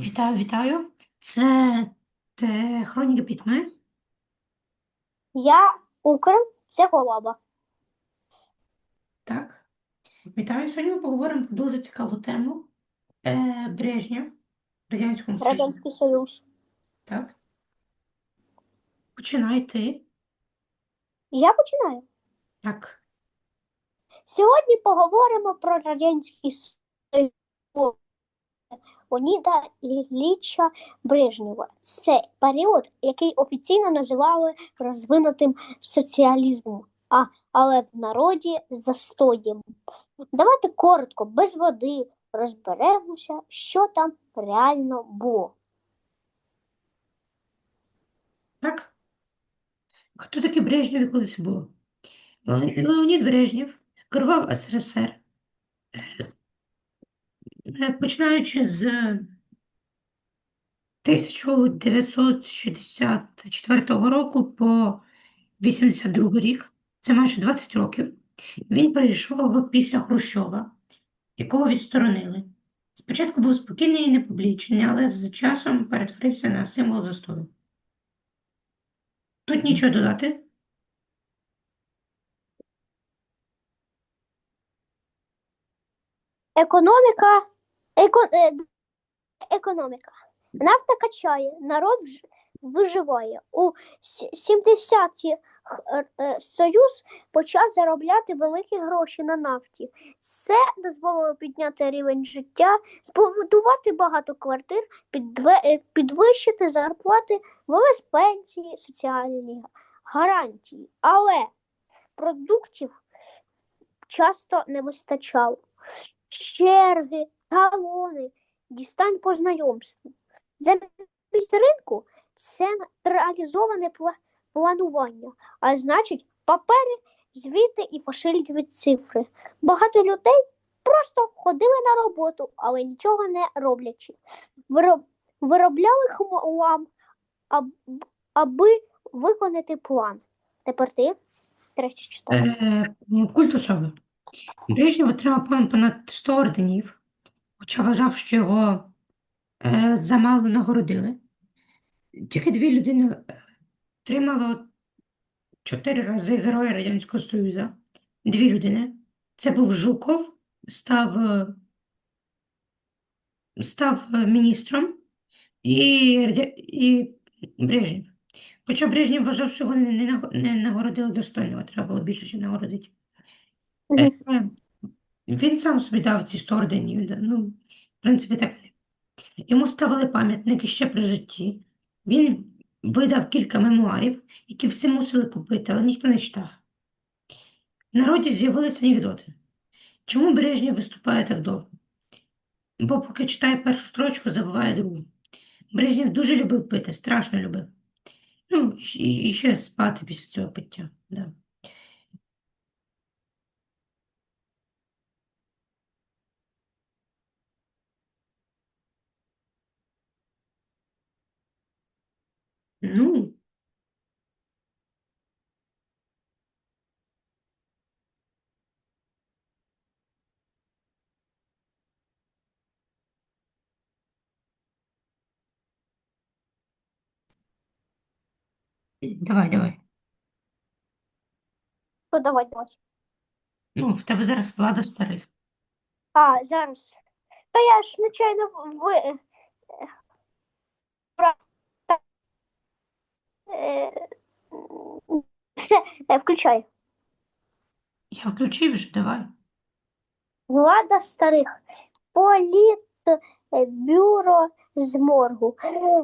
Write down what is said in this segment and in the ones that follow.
Вітаю, вітаю. Це те, Хроніки Пітьми. Я Укр, це Голоба. Так. Вітаю. Сьогодні ми поговоримо про дуже цікаву тему. Е, Брежнєв в Радянському Союзі. Радянський Союз. Так. Починай ти. Я починаю. Так. Сьогодні поговоримо про Радянський Союз Леоніда Ілліча Брежнєва. Це період, який офіційно називали розвинутим соціалізмом, а, але в народі застоєм. Давайте коротко, без води, розберемося, що там реально було. Так. Хто такий Брежнєв і коли це? Леонід Леонід Брежнєв керував СРСР. Е, Починаючи з 1964 року по 82 рік, це майже 20 років, він прийшов після Хрущова, якого відсторонили. Спочатку був спокійний і непублічний, але з часом перетворився на символ застою. Тут нічого додати. Економіка, еко, е, економіка. Нафта качає, народ виживає. У 70-ті х- е, Союз почав заробляти великі гроші на нафті. Це дозволило підняти рівень життя, збудувати багато квартир, е, підвищити зарплати, ввели пенсії, соціальні гарантії. Але продуктів часто не вистачало черги, талони, дістань по знайомству. Замість ринку централізоване пла- планування, а значить, папери, звіти і фальшиві цифри. Багато людей просто ходили на роботу, але нічого не роблячи. Вироб- Виробляли хлам, аби виконати план. Тепер ти третє читаєш. Е, Культ особи. Брежнєв отримав пон- понад 100 орденів, хоча вважав, що його е, замало нагородили. Тільки дві людини е, отримало чотири рази Героя Радянського Союзу. Дві людини. Це був Жуков, став, е, став е, міністром, і, і Брежнєв. Хоча Брежнєв вважав, що його не, не нагородили достойно, треба було більше нагородити. Він сам собі дав ці 100 орденів. Ну, в принципі, так. Йому ставили пам'ятники ще при житті. Він видав кілька мемуарів, які всі мусили купити, але ніхто не читав. В народі з'явилися анекдоти. Чому Брежнєв виступає так довго? Бо поки читає першу строчку, забуває другу. Брежнєв дуже любив пити, страшно любив. Ну, і ще спати після цього пиття. Да. Ну, давай, давай. Ну, давай, давай. Ну, в тебе зараз влада старих. А, зараз. Та я ж нечайно ви. е, та- е, Все, е, включай. Я включив вже, давай. Влада старих. Політбюро з моргу.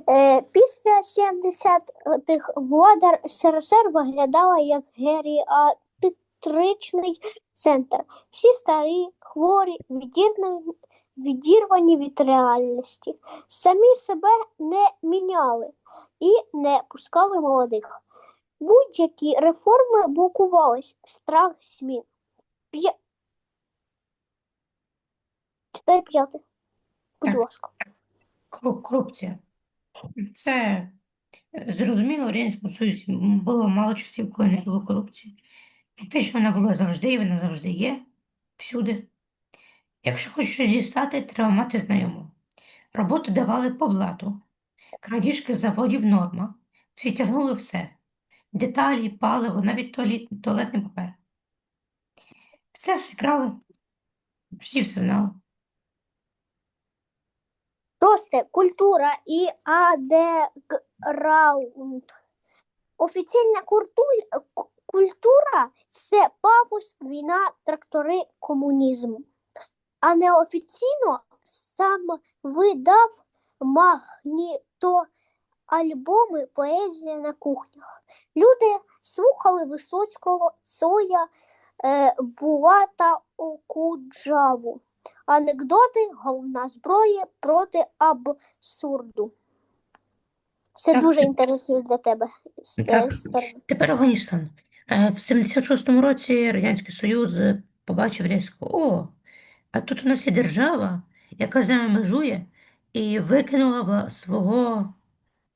Е, Після 70-х влада СРСР виглядала як геріатричний центр. Всі старі, хворі, відірвані, від реальності. Самі себе не міняли і не пускали молодих. Будь-які реформи блокувались, страх змін. П'я... Читай п'яте. Будь Так. ласка. Кору- Корупція. Це е, зрозуміло, в Радянському Союзі було мало часів, коли не було корупції. Фактично вона була завжди і вона завжди є, всюди. Якщо хочеш щось дістати, треба мати знайомого. Роботу давали по блату. Крадіжки з заводів норма. Всі тягнули все. Деталі, паливо, навіть туалет, туалетний папер. Це всі крали. Всі все знали. Шосте. Культура і адеграунд. Офіційна культура це пафос, війна, трактори, комунізм. А неофіційно сам видав магніто альбоми поезія на кухнях. Люди слухали Висоцького, Цоя, е, Булата Окуджаву. Анекдоти головна зброя проти абсурду. Це Так. дуже інтересно для тебе. з Так. Тепер Афганістан. Е, В 76-му році Радянський Союз е, побачив різко, о, а тут у нас є держава, яка з нами межує, і викинула вла- свого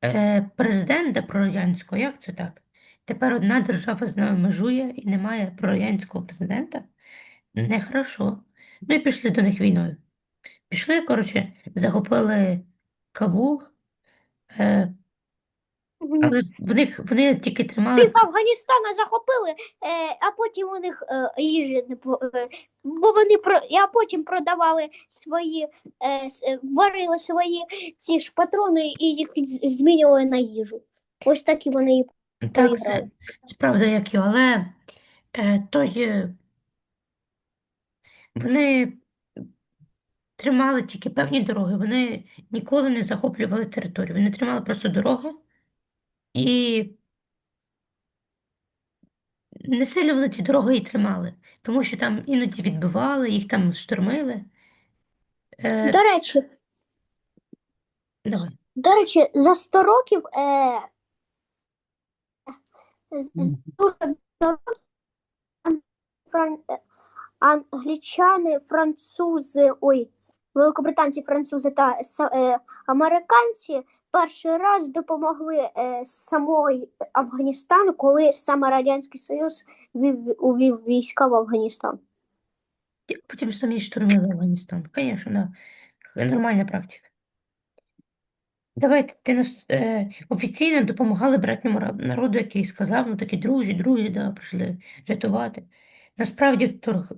е, президента прорадянського. Як це так? Тепер одна держава з нами межує і немає прорадянського президента? Нехорошо. Ну і пішли до них війною. Пішли, коротше, захопили Кабул, е, але в них, вони тільки тримали Пів Афганістана захопили, е, а потім у них е, їжі не по- е, бо вони про а потім продавали свої, е, с- е, варили свої ці ж патрони і їх з- змінювали на їжу. Ось так і вони і Так, це, це правда, як його, але е, той, е, вони тримали тільки певні дороги, вони ніколи не захоплювали територію, вони тримали просто дороги і не сильно вони ці дороги і тримали, тому що там іноді відбивали, їх там штурмили. Е, До речі, давай. До речі, за 100 років е, з- з- дуже багато років ан- фран- е, англічани, французи, ой, великобританці, французи та е, американці перший раз допомогли е, самої Афганістану, коли саме Радянський Союз вів, увів війська в Афганістан. Потім самі штурмили Афганістан. Звісно, да. Нормальна практика. Давайте ти нас е, офіційно допомагали братньому народу, який сказав, ну такі друзі, друзі, да, прийшли рятувати. Насправді вторг...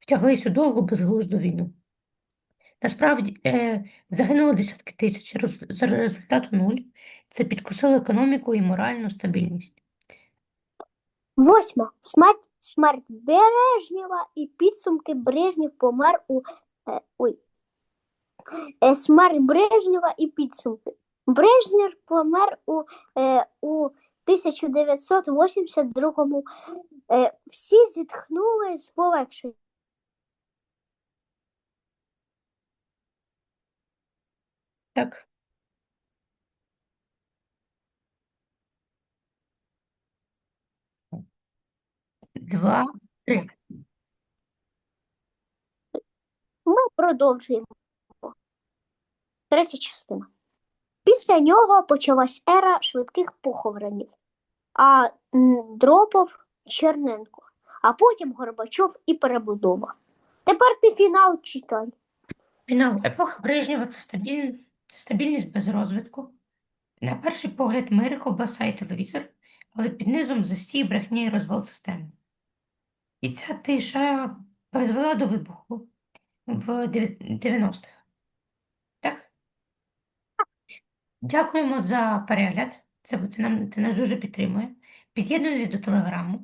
втяглись у довгу безглузду війну. Насправді е, загинуло десятки тисяч, роз... за результату нуль. Це підкосило економіку і моральну стабільність. Восьма. Смерть, смерть Бережнєва і підсумки Брежнєв помер у е, ой. Е, смерть Брежнєва і підсумки. Брежнєв помер у, е, у 1982 е, всі зітхнули з полегшенням. Так. Два, три. Ми продовжуємо. Третя частина. Після нього почалась ера швидких похоронів, а Дропов Черненко, а потім Горбачов і перебудова. Тепер ти фінал читай. Фінал. Епоха Брежнєва це стабіль... це стабільність без розвитку. На перший погляд мир, ковбаса і телевізор, але під низом застій, брехня і розвал системи. І ця тиша призвела до вибуху в 90-х. Так? Дякуємо за перегляд. Це, це, нам, це нас дуже підтримує. Під'єднуйтесь до телеграму.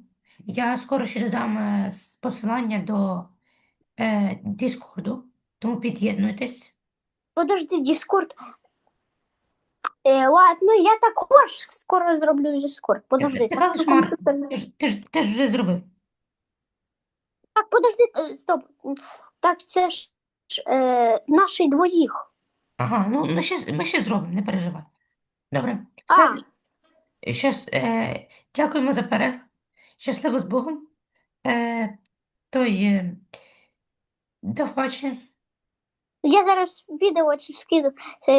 Я скоро ще додам е, посилання до е, Діскорду, тому під'єднуйтесь. Подожди, Discord. Е, ладно, я також скоро зроблю Discord. Подожди. Ти ж, ти ж, ти ж вже зробив. Так, подожди, е, стоп. Так, це ж е, наші двоїх. Ага, ну ми ще, ми ще зробимо, не переживай. Добре. А. Щас, е, дякуємо за перегляд. Щасливо з Богом. Е, той, е, до побачення. Я зараз відео чи скину.